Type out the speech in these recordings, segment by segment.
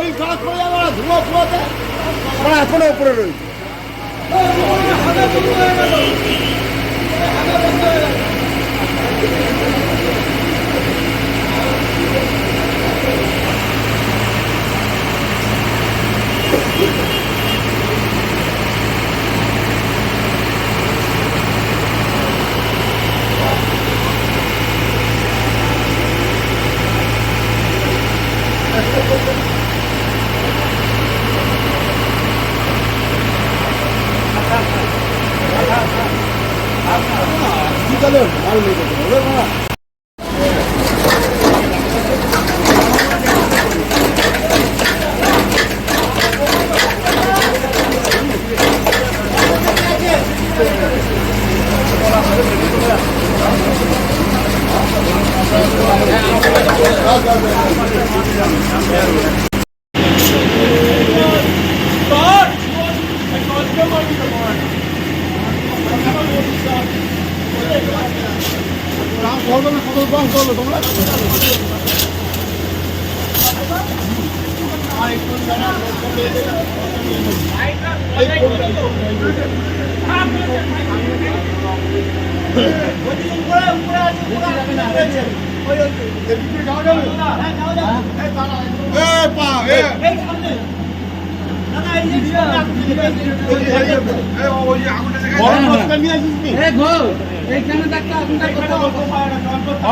শরীর খারাপ করে যাবে না ধুলো ধুলোতে? আমরা এখনও উপরে রয়েছি। চলো আসিস নি?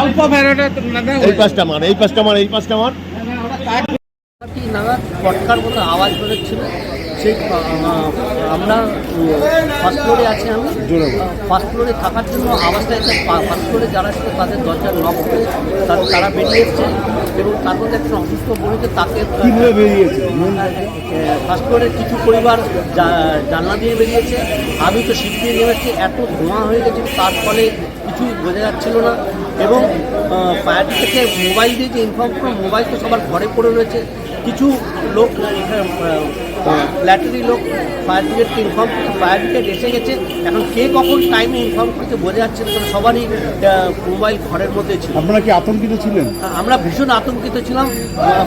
অল্প ফেরোটা এই পাঁচটা মার, এই পাঁচটা মার, এই পাঁচটা মার। নাগাদ ফটকার মতো আওয়াজ বেরোচ্ছিল। সেই আমরা ফার্স্ট ফ্লোরে আছি আমি। ফার্স্ট ফ্লোরে থাকার জন্য আওয়াজটা এসে ফার্স্ট ফ্লোরে যারা ছিল তাদের দরজার লক করে তারা বেরিয়ে এসছে এবং তার মধ্যে একজন অসুস্থ বলেছে তাকে বেরিয়েছে? ফার্স্ট ফ্লোরের কিছু পরিবার জানলা দিয়ে বেরিয়েছে। আমি তো সিট দিয়ে নেমেছি এত ধোঁয়া হয়ে গেছিল তার ফলে কিছুই বোঝা যাচ্ছিল না। এবং ফায়ার থেকে মোবাইল দিয়ে যে ইনফর্ম করো মোবাইল তো সবার ঘরে পড়ে রয়েছে। কিছু লোক ফ্ল্যাটেরই লোক ফায়ার ব্রিগেডকে ইনফর্ম করছে ফায়ার ব্রিগেড এসে গেছে। এখন কে কখন টাইমে ইনফর্ম করছে বোঝা যাচ্ছে না কারণ সবারই মোবাইল ঘরের মধ্যে ছিল। আপনারা কি আতঙ্কিত ছিলেন? আমরা ভীষণ আতঙ্কিত ছিলাম।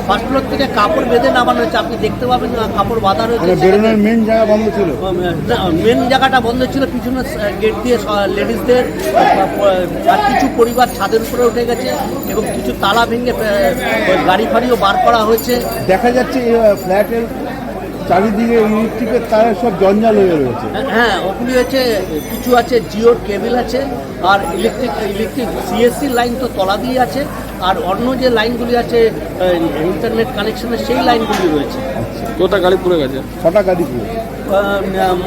ফার্স্ট ফ্লোর থেকে কাপড় বেঁধে নামানো হয়েছে আপনি দেখতে পাবেন কাপড় বাঁধা রয়েছে। মানে বেরোনোর মেন জায়গা বন্ধ ছিল? মেন জায়গাটা বন্ধ ছিল পিছনে গেট দিয়ে লেডিসদের আর কিছু পরিবার ছাদের উপরে উঠে গেছে এবং কিছু তালা ভেঙে গাড়ি ফাড়িও বার করা হয়েছে। দেখা যাচ্ছে ফ্ল্যাটের চারিদিকে ইলেকট্রিকের তারের সব জঞ্জাল হয়ে রয়েছে। হ্যাঁ ওগুলি হচ্ছে কিছু আছে জিওর কেবিল আছে আর ইলেকট্রিক ইলেকট্রিক সিএসসি লাইন তো তলা দিয়ে আছে আর অন্য যে লাইনগুলি আছে ইন্টারনেট কানেকশনের সেই লাইনগুলি রয়েছে। কোথা গাড়ি পুড়ে গেছে? ছটা গাড়ি পুরো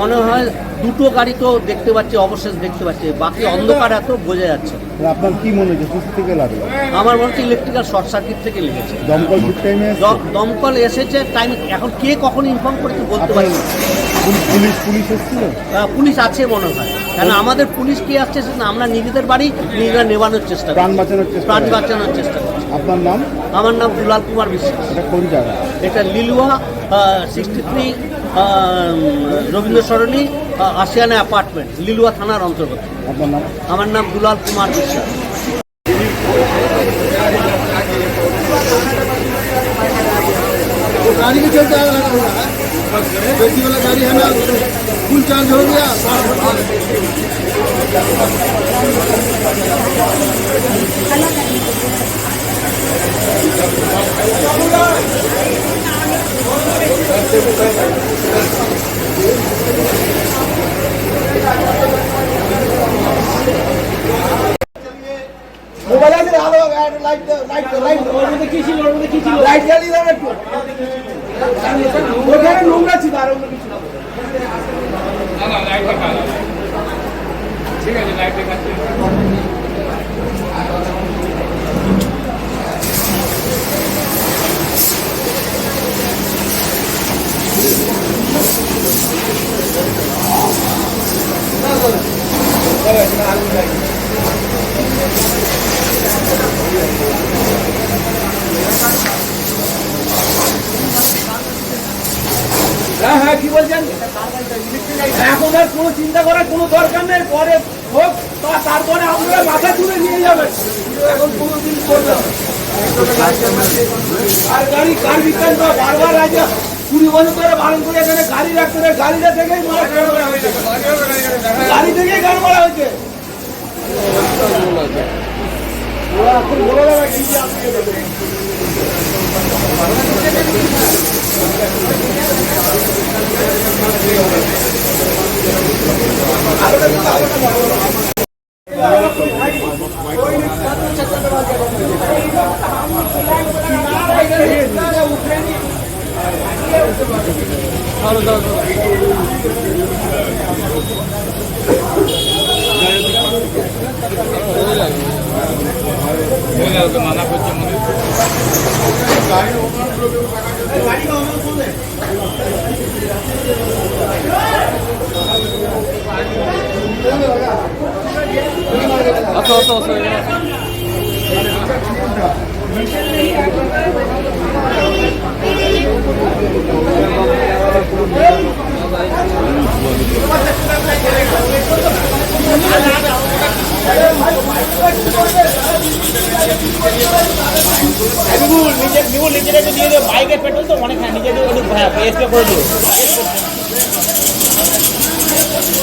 মনে হয় দুটো গাড়ি তো দেখতে পাচ্ছি অবশেষ দেখতে পাচ্ছি বাকি অন্ধকার এত বোঝা যাচ্ছে। আপনার কি মনে হচ্ছে কোথা থেকে লাগল? আমার মনে হচ্ছে ইলেকট্রিক্যাল শর্ট সার্কিট থেকে লেগেছে। দমকল ঠিক টাইমে দমকল এসেছে টাইম এখন কে কখন ইনফর্ম করেছে বলতে পারছি না। পুলিশ পুলিশ এসেছিল? পুলিশ আছে মনে হয়। কেন আমাদের পুলিশ কে আসছে সেটা আমরা নিজেদের বাড়ি নিজেরা নেবানোর চেষ্টা প্রাণ বাঁচানোর চেষ্টা প্রাণ বাঁচানোর চেষ্টা আপনার নাম? আমার নাম দুলাল কুমার বিশ্বাস। এটা কোন জায়গা? এটা Liluah sixty three Rabindra Sarani Asiana apartment Liluah থানার অন্তর্গত আপনার নাম আমার নাম দুলাল কুমার বিশ্বাস गाड़ी भी चलता है बेटी वाला गाड़ी है ना फुल चार्ज हो गया দরকার নেই, পরে হোক, তা- তারপরে আপনারা মাথা তুলে নিয়ে যাবেন। এখন কোনো দিন করবে আর গাড়ি, কার বিজ্ঞান বারবার আজ কুড়ি বছর ধরে বারণ করে এখানে গাড়ি রাখতে গাড়িটা থেকেই মারা গাড় করা থেকেই গাড় করা হয়েছে। ওরা বলে দেবে কি আপনি I don't know. দেবেন। আসো আসো আসো নিজের নিবো নিজের একটু দিয়ে দেবো বাইকের পেট্রোল তো অনেক হ্যাঁ নিজে একটু হ্যাঁ এক্সট্রা করে দেবো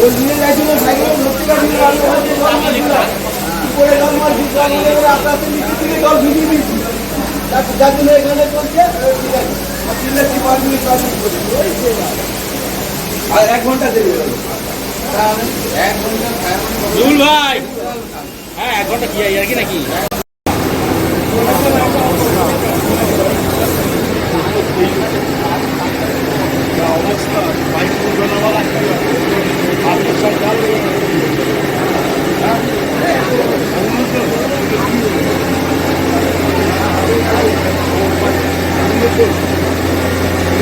ওই নিয়ে যাচ্ছিল সাইকেল লোকটা নিয়ে হলে এবারে আস্তে আস্তে নিচে থেকে জল ভিজিয়ে দিয়েছি। যার যার জন্য এখানে চলছে এবার ঠিক আছে। আর চিল্লা কি পাঁচ মিনিট পাঁচ মিনিট করে ওই আর এক ঘণ্টা দেরি হলো এক ঘণ্টা জুল ভাই! হ্যাঁ এক ঘণ্টা কি আর কি নাকি?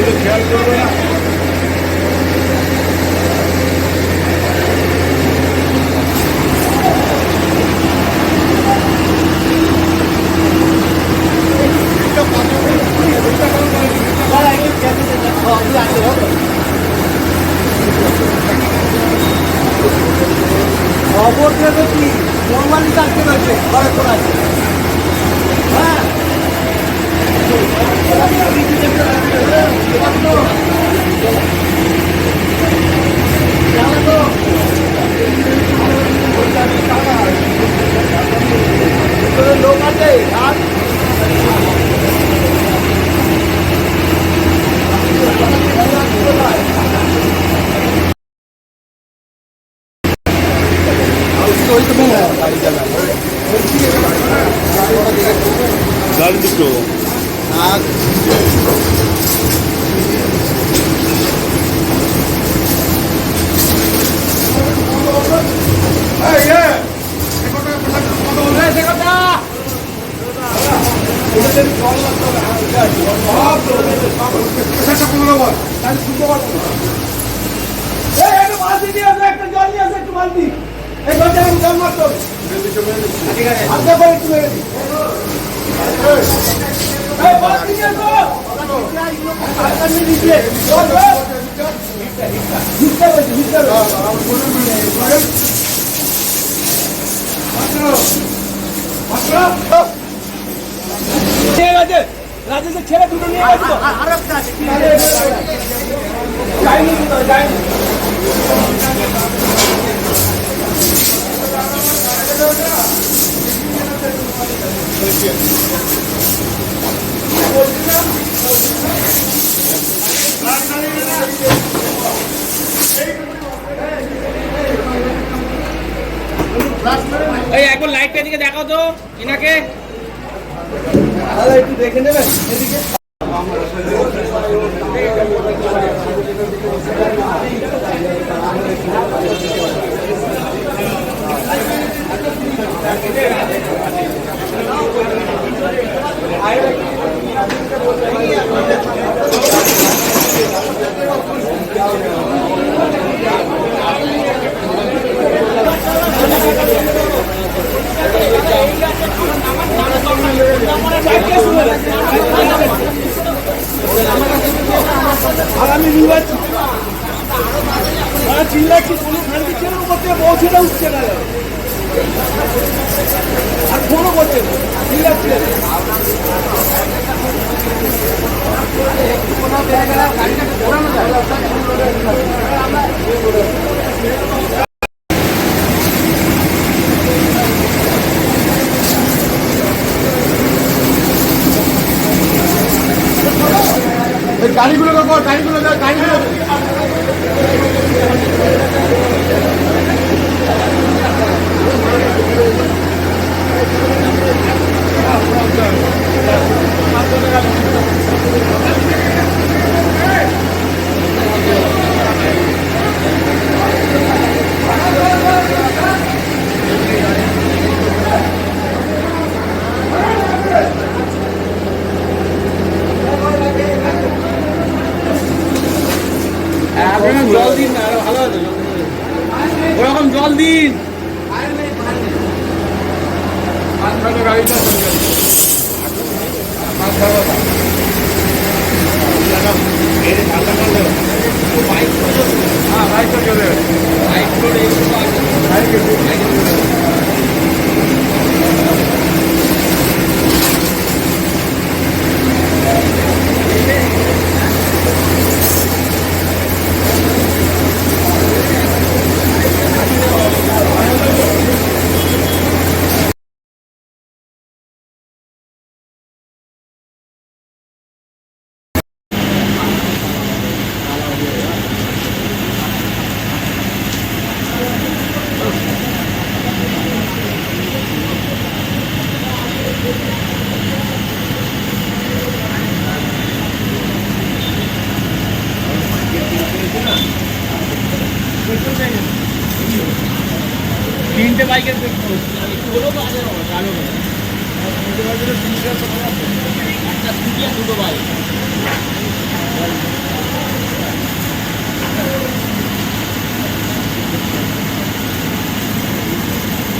Thank you. খবর দেবে কি কোরবানি কাটতে পারবে ঘরে আছে হ্যাঁ গাড়ি দুটো আর এই একটু বালতি দিয়ে আসো, একটা জল নিয়ে আসো, একটু বালতি। এই জলটা একটু জল মারতে হবে। হালকা করে একটু মেরে দিই। এই বালতি নিয়ে আসো। হালকা নিয়ে দিচ্ছে। জল, জল। ভিজতে হবে, ভিজতে হবে। ঠিক আছে রাজেশের ছেলে দুটো নিয়ে গেছে তো? যায়নি তো, যায়নি। এই এদিকে দেখাও তো এনাকে একটু দেখে নেবেন এদিকে আর আমি রুয়াচ্ছি আর চিল্লাচ্ছি কোনো খান দিচ্ছে না উপর থেকে পৌঁছেটা উঠছে না আর ফোনও করছে না চিল্লাচ্ছে গাড়িগুলো কর গাড়িগুলো দাও, গাড়িগুলো তিনটে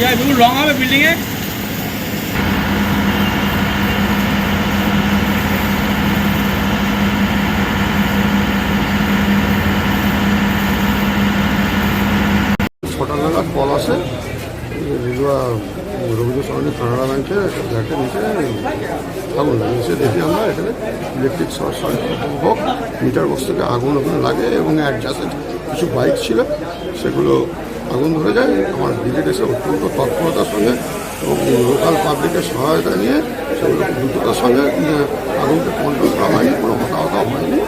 হয় বিপুল রং হবে বিল্ডিং এ ছটা নাগাদ কল আসে রবীন্দ্র সরণী কানাডা ব্যাংকে যাকে নিচে আগুন লাগে। দেখি আমরা এখানে ইলেকট্রিক হোক মিটার বক্স থেকে আগুন ওখানে লাগে এবং অ্যাডজাস্টেড কিছু বাইক ছিল, সেগুলো আগুন ধরে যায় আমার ব্রিগেড এসে অত্যন্ত তৎপরতার সঙ্গে এবং লোকাল পাবলিকের সহায়তা নিয়ে সেগুলো দ্রুততার সঙ্গে উম, আগুনকে কন্ট্রোল করা হয়নি কোনো হতাহত হয়নি।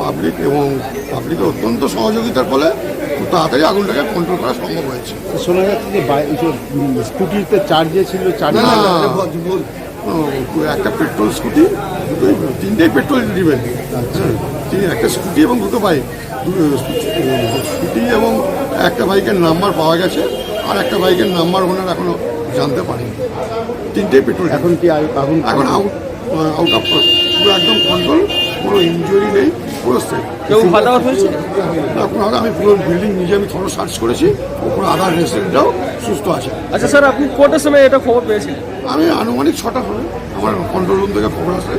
পাবলিক এবং পাবলিকের অত্যন্ত সহযোগিতার ফলে খুব তাড়াতাড়ি আগুনটাকে কন্ট্রোল করা সম্ভব হয়েছে। শোনা যাচ্ছে যে স্কুটিতে চার্জে ছিল চার্জে একটা পেট্রোল স্কুটি দুটোই তিনটেই পেট্রোল দিবেন তিন একটা স্কুটি এবং দুটো বাইক স্কুটি এবং একটা বাইকের নাম্বার পাওয়া গেছে আর একটা বাইকের নাম্বার ওনার এখনও জানতে পারেনি। তিনটে পেট্রোল এখন কি আগুন এখন আউট আউট অফ পুরো একদম কন্ট্রোল কোনো ইঞ্জুরি নেই। কেউ হয়েছে? না কোনো আমি পুরো বিল্ডিং নিজে আমি সার্চ করেছি ওপরে আধার রেসিডেন্টরাও সুস্থ আছে। আচ্ছা স্যার আপনি কোটার সময় এটা খবর পেয়েছিলেন আমি আনুমানিক ছটা হবে আমার কন্ট্রোল রুম থেকে খবর আসে।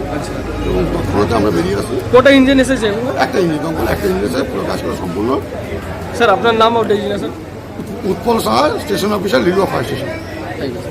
এবং আমরা বেরিয়ে আসি। কোটা ইঞ্জিন এসেছে একটা ইঞ্জিন দমকল একটা ইঞ্জিন এসে পুরো কাজ করে সম্পূর্ণ। স্যার আপনার নাম ওটা engine sir Utpal Saha station officer Liluah fire station thank you